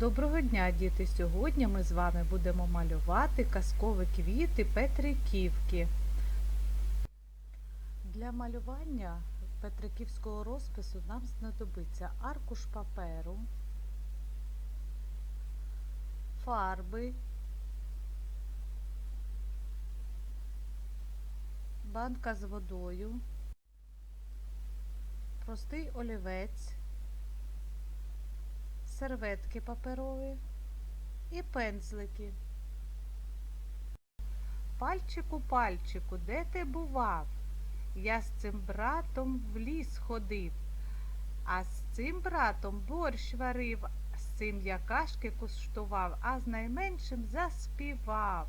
Доброго дня, діти! Сьогодні ми з вами будемо малювати казкові квіти Петриківки. Для малювання петриківського розпису нам знадобиться аркуш паперу, фарби, банка з водою, простий олівець серветки паперові і пензлики. Пальчику, пальчику, де ти бував? Я з цим братом в ліс ходив, а з цим братом борщ варив, з цим я кашки куштував, а з найменшим заспівав.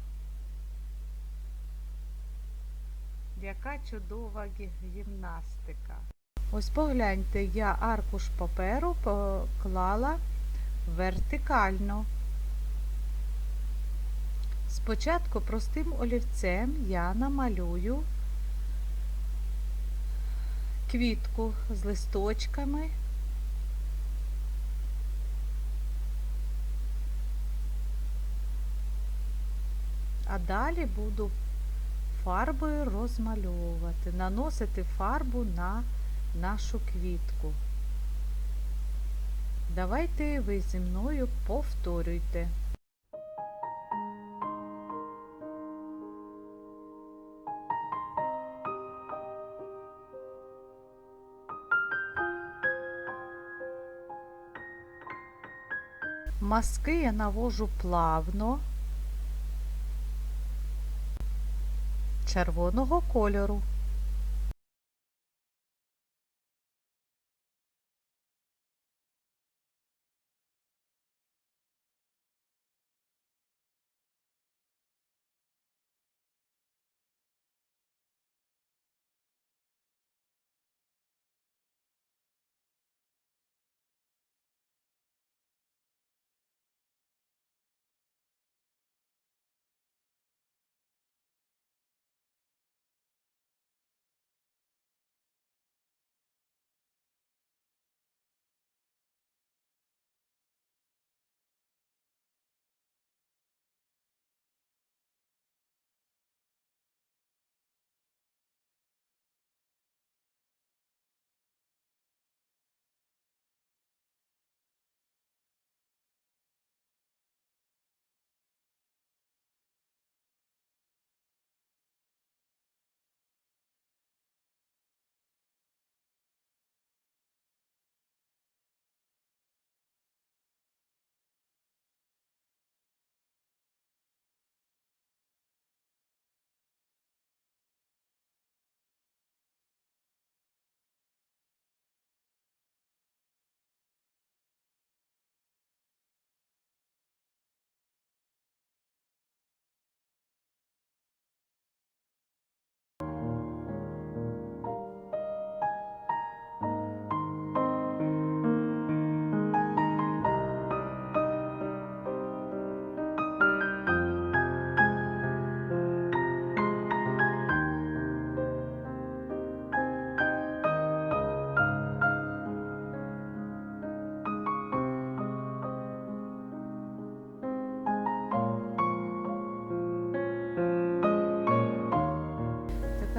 Яка чудова гімнастика. Ось погляньте, я аркуш паперу поклала вертикально. Спочатку простим олівцем я намалюю квітку з листочками. А далі буду фарбою розмальовувати, наносити фарбу на нашу квітку. Давайте ви зі мною повторюйте. Маски я навожу плавно червоного кольору.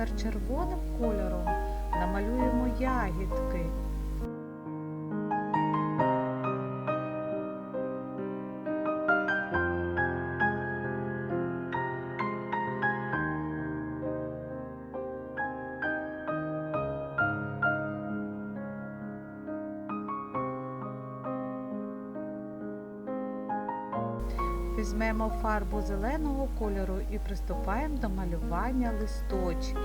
Тепер червоним кольором намалюємо ягідки. Візьмемо фарбу зеленого кольору і приступаємо до малювання листочків.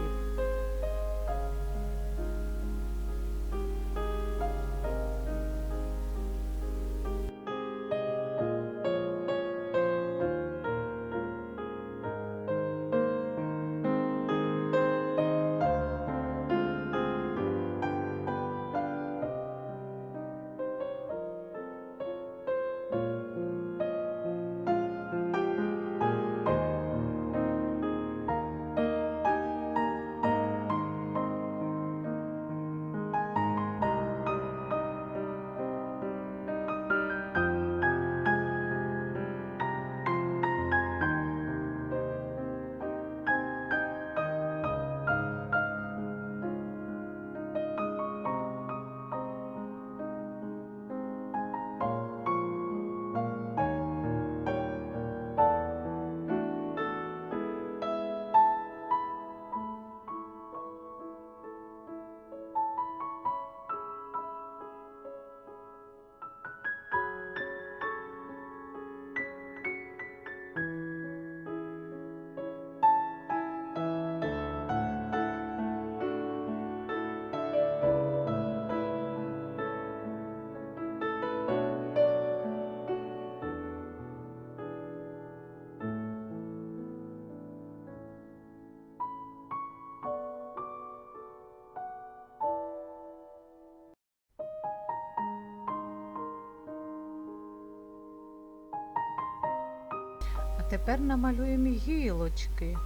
Тепер намалюємо гілочки,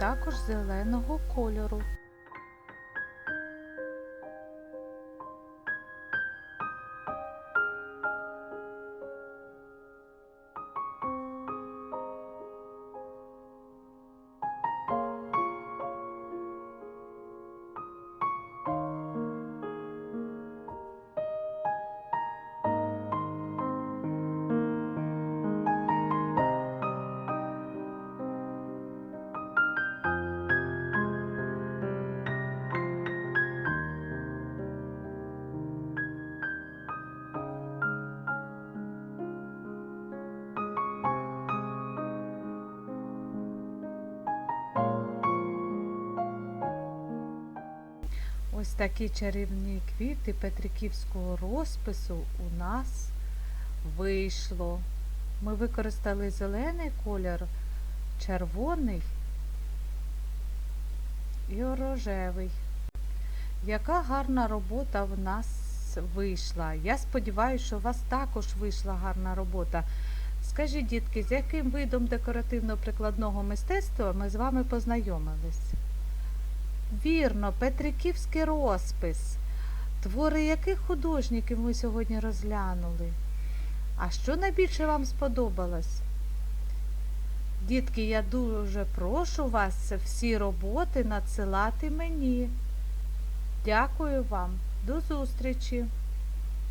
також зеленого кольору. Ось такі чарівні квіти Петриківського розпису у нас вийшло. Ми використали зелений колір, червоний і рожевий. Яка гарна робота в нас вийшла. Я сподіваюся, що у вас також вийшла гарна робота. Скажіть, дітки, з яким видом декоративно-прикладного мистецтва ми з вами познайомились? Вірно, Петриківський розпис. Твори яких художників ми сьогодні розглянули? А що найбільше вам сподобалось? Дітки, я дуже прошу вас всі роботи надсилати мені. Дякую вам. До зустрічі!